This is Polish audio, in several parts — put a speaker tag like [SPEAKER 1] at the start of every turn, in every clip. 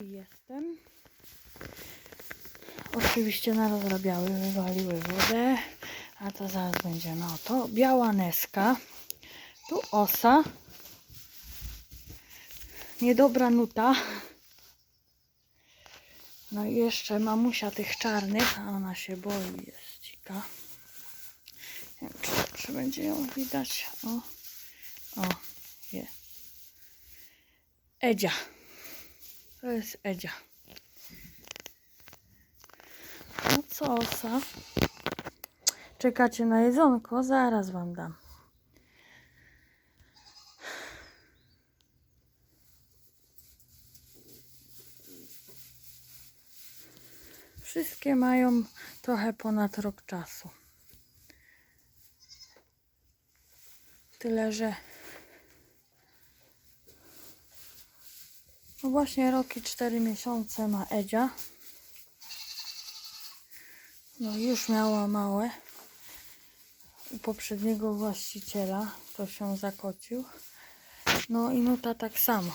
[SPEAKER 1] Jestem. Oczywiście narozrabiały, wywaliły wodę. A to zaraz będzie no to biała neska. Tu osa. Niedobra nuta. No i jeszcze mamusia tych czarnych, a ona się boi, jest dzika. Nie wiem, czy dobrze będzie ją widać. O, o, jest. Edzia. To jest Edzia. No co, osa? Czekacie na jedzonko? Zaraz wam dam. Wszystkie mają trochę ponad rok czasu. Tyle, że no właśnie rok i 4 miesiące ma Edzia. No już miała małe. U poprzedniego właściciela to się zakocił. No i Nuta tak samo.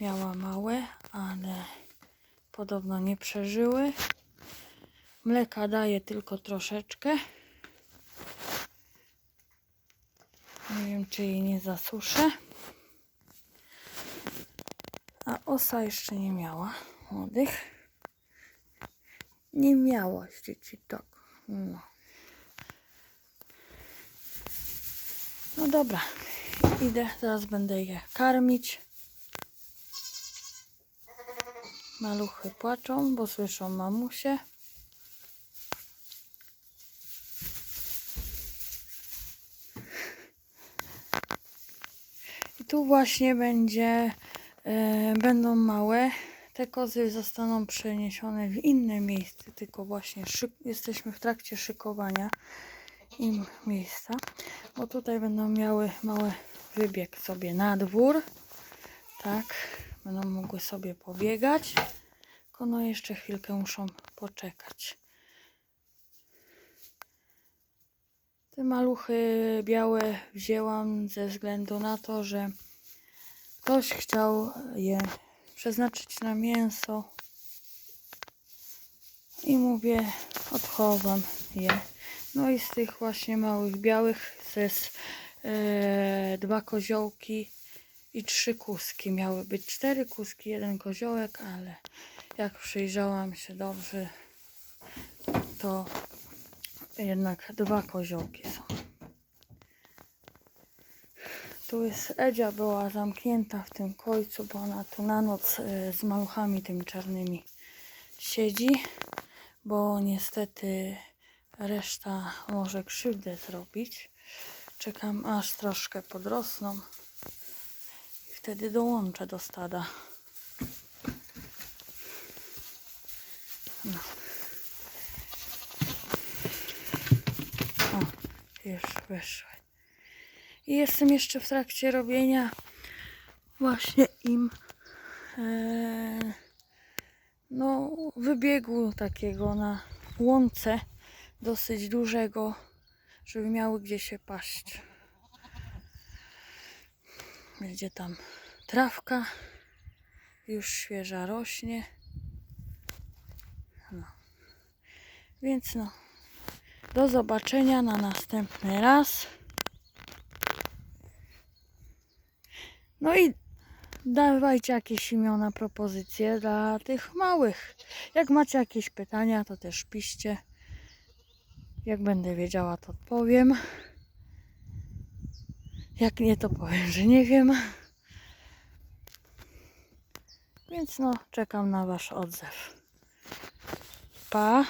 [SPEAKER 1] Miała małe, ale podobno nie przeżyły. Mleka daje tylko troszeczkę. Nie wiem, czy jej nie zasuszę. A osa jeszcze nie miała młodych. Nie miałaś dzieci, tak. No. No dobra, idę, zaraz będę je karmić. Maluchy płaczą, bo słyszą mamusię. I tu właśnie będzie, będą małe. Te kozy zostaną przeniesione w inne miejsce, tylko właśnie jesteśmy w trakcie szykowania im miejsca, bo tutaj będą miały mały wybieg sobie na dwór. Tak, będą mogły sobie pobiegać. Tylko no jeszcze chwilkę muszą poczekać. Te maluchy białe wzięłam ze względu na to, że ktoś chciał je przeznaczyć na mięso. I mówię, odchowam je. No i z tych właśnie małych białych jest e, dwa koziołki i trzy kuski. Miały być cztery kuski, jeden koziołek, ale jak przyjrzałam się dobrze, to jednak dwa koziołki są. Tu jest Edzia była zamknięta w tym końcu, bo ona tu na noc e, z maluchami tymi czarnymi siedzi, bo niestety reszta może krzywdę zrobić. Czekam aż troszkę podrosną i wtedy dołączę do stada. No. O, już wyszły. I jestem jeszcze w trakcie robienia właśnie im e, no, wybiegu takiego na łące dosyć dużego, żeby miały gdzie się paść. Będzie tam trawka, już świeża rośnie. No. Więc no, do zobaczenia na następny raz. No i dawajcie jakieś imiona, propozycje dla tych małych. Jak macie jakieś pytania, to też piszcie. Jak będę wiedziała, to odpowiem. Jak nie, to powiem, że nie wiem. Więc no, czekam na Wasz odzew. Pa!